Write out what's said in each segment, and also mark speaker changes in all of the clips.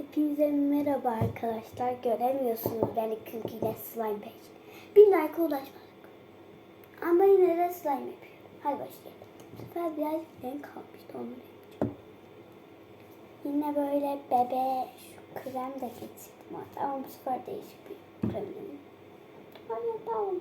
Speaker 1: Hepinize merhaba arkadaşlar. Göremiyorsunuz beni kürküyle slime page. Bir like ulaşmadık. Ama yine de slime yapıyorum. Hadi başlayalım. Bu sefer biraz renk kalmıştı onu yapacağım. Yine böyle bebe şu krem de getirdim ama bu sefer değişik bir krem. Hadi yapalım.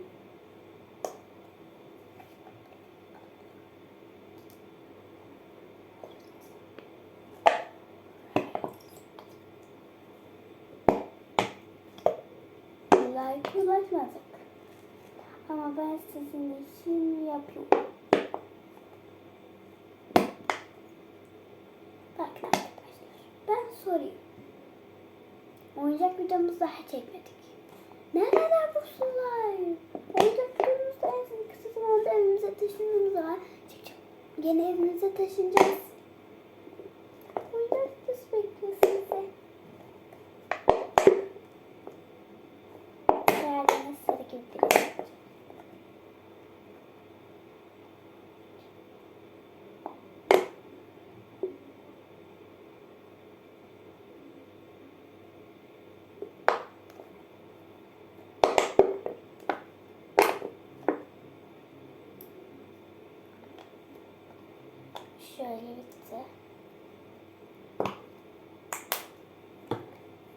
Speaker 1: Like ulaşmadık. Ama ben sizin için yapıyorum. Bakın arkadaşlar. Ben sorayım. Oyuncak videomuz daha çekmedik. Nereler bu sular? Oyuncak videomuzda en kısa zamanda evimize taşınmamız var. Çekeceğim. Yeni evimize taşınacağız. Oyuncak videosu bekliyor sizi. Değerlerine sarı gibi bir şey. Şöyle bitti.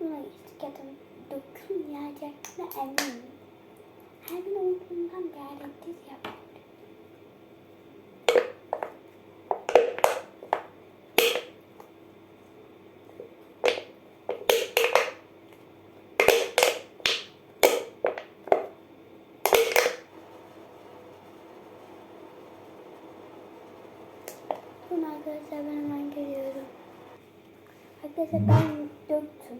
Speaker 1: Buna geçtik ya da dokunmayacaklarına eminim. Her gün olduğundan garantiz yapıyorum. Bunu arkadaşlar ben hemen geliyorum. Arkadaşlar ben döktüm.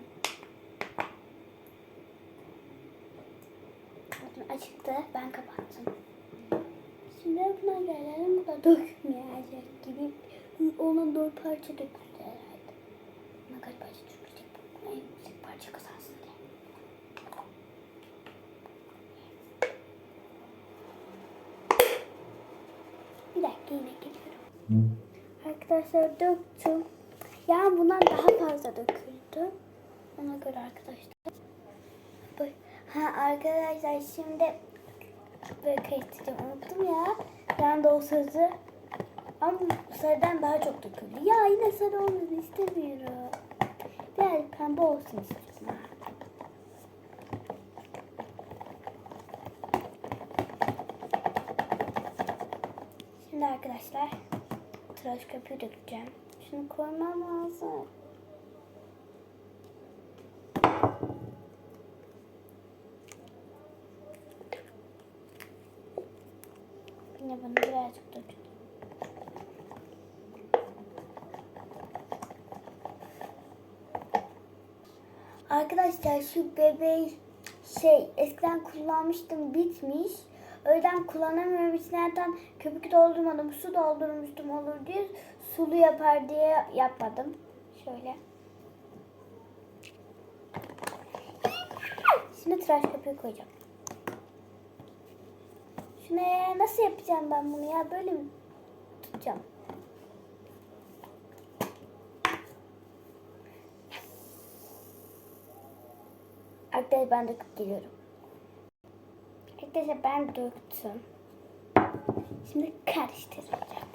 Speaker 1: Bakın açıktı. Ben kapattım. Şimdi buna gelelim. Bu da dökmeyecek gibi. Ona dört parça döküldü herhalde. Buna kaç parça dökülecek? En yüksek parça kazansın diye. Bir dakika yine geliyorum. Arkadaşlar döktüm. Yani bundan daha fazla döküldü. Ona göre arkadaşlar. Ha arkadaşlar şimdi böyle karıştıracağım unuttum ya. Ben de o sözü. Ama sarıdan daha çok döküldü. Ya yine sarı olmasını istemiyorum. Biraz pembe olsun istiyorum. Şimdi arkadaşlar tıraş köpüğü dökeceğim. Şunu koymam lazım. Yine bunu birazcık dökeceğim. Arkadaşlar şu bebeği şey eskiden kullanmıştım bitmiş. Öğlen kullanamıyorum içinden köpük doldurmadım. Su doldurmuştum olur diye sulu yapar diye yapmadım. Şöyle. Şimdi tıraş köpüğü koyacağım. Şunu ya, nasıl yapacağım ben bunu ya? Böyle mi tutacağım? Arkadaşlar ben döküp geliyorum. Arkadaşlar ben döktüm. Şimdi karıştıracağım.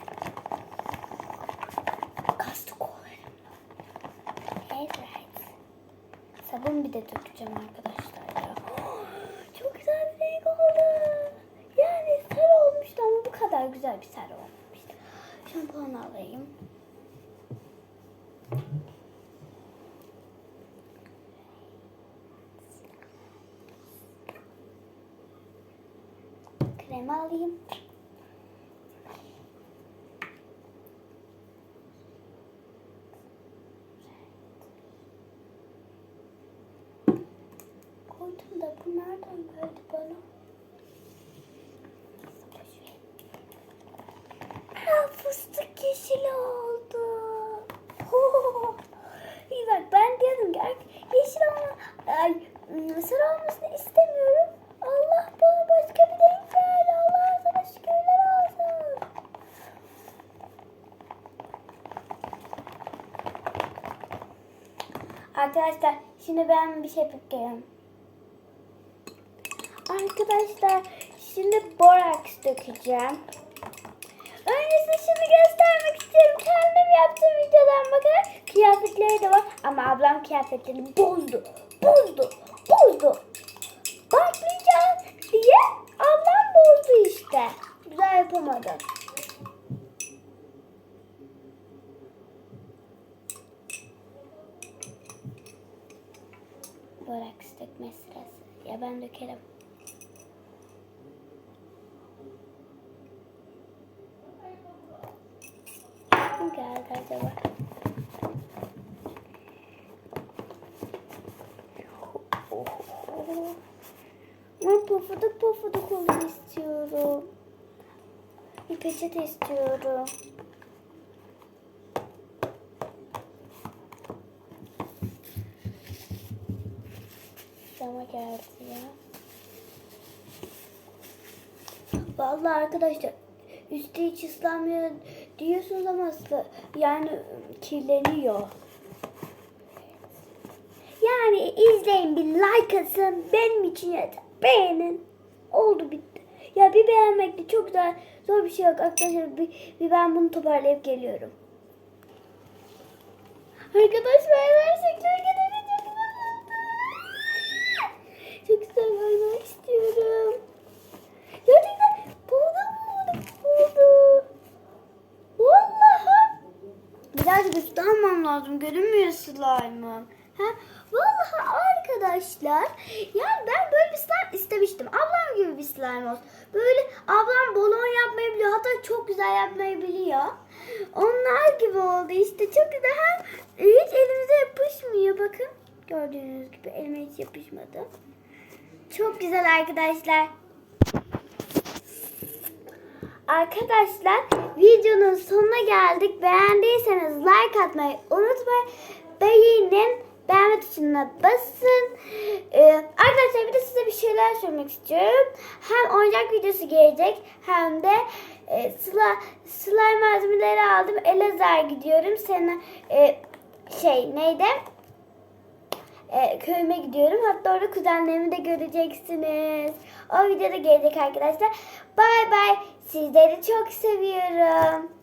Speaker 1: Kastı kollarımla. Evet. Sabun bir de dökeceğim arkadaşlar ya. Çok güzel bir renk oldu. Yani sarı olmuştu ama bu kadar güzel bir sarı olmamıştı. Şampuan alayım. Kremi alayım. Koydum da bu nereden geldi bana? Fıstık yeşili oldu. İyi bak ben diyorum ki "Ay, yeşil olma, ay, ım, sarı olmasını istemiyorum. Allah bana başka bir renk verdi. Allah sana şükürler olsun. Arkadaşlar şimdi ben bir şey yapıp. Arkadaşlar şimdi boraks dökeceğim. Öncesinde şimdi göstermek istiyorum. Kendim yaptığım videodan bakın. Kıyafetleri de var. Ama ablam kıyafetlerini bozdu. Bozdu. Bozdu. Bakmayacağım diye ablam bozdu işte. Güzel yapamadı. Boraks dökme sırası. Ya ben dökerim. Kim geldi acaba? Ben pofuduk pofuduk olsun istiyorum. Bir peçete istiyorum. Cama geldi ya. Vallahi arkadaşlar üstü hiç ıslanmıyor diyorsunuz ama yani kirleniyor. Yani izleyin bir like atın benim için yeter. Beğenin. Oldu bitti. Ya bir beğenmekte çok da zor bir şey yok arkadaşlar. Bir, bir ben bunu toparlayıp geliyorum. Arkadaşlar Görünmüyor slime'ım. Ha? Vallahi arkadaşlar yani ben böyle bir slime istemiştim. Ablam gibi bir slime olsun. Böyle ablam balon yapmayı biliyor. Hatta çok güzel yapmayı biliyor. Onlar gibi oldu işte. Çok güzel. Hem hiç elimize yapışmıyor. Bakın. Gördüğünüz gibi elime hiç yapışmadı. Çok güzel arkadaşlar. Arkadaşlar videonun sonuna geldik. Beğendiyseniz like atmayı unutmayın. Beğenin. Beğenme tuşuna basın. Ee, arkadaşlar bir de size bir şeyler söylemek istiyorum. Hem oyuncak videosu gelecek hem de e, sıla, slime malzemeleri aldım. Elazığ'a gidiyorum. Senin e, şey neydi? E, köyüme gidiyorum. Hatta orada kuzenlerimi de göreceksiniz. O videoda gelecek arkadaşlar. Bay bay. Sizleri çok seviyorum.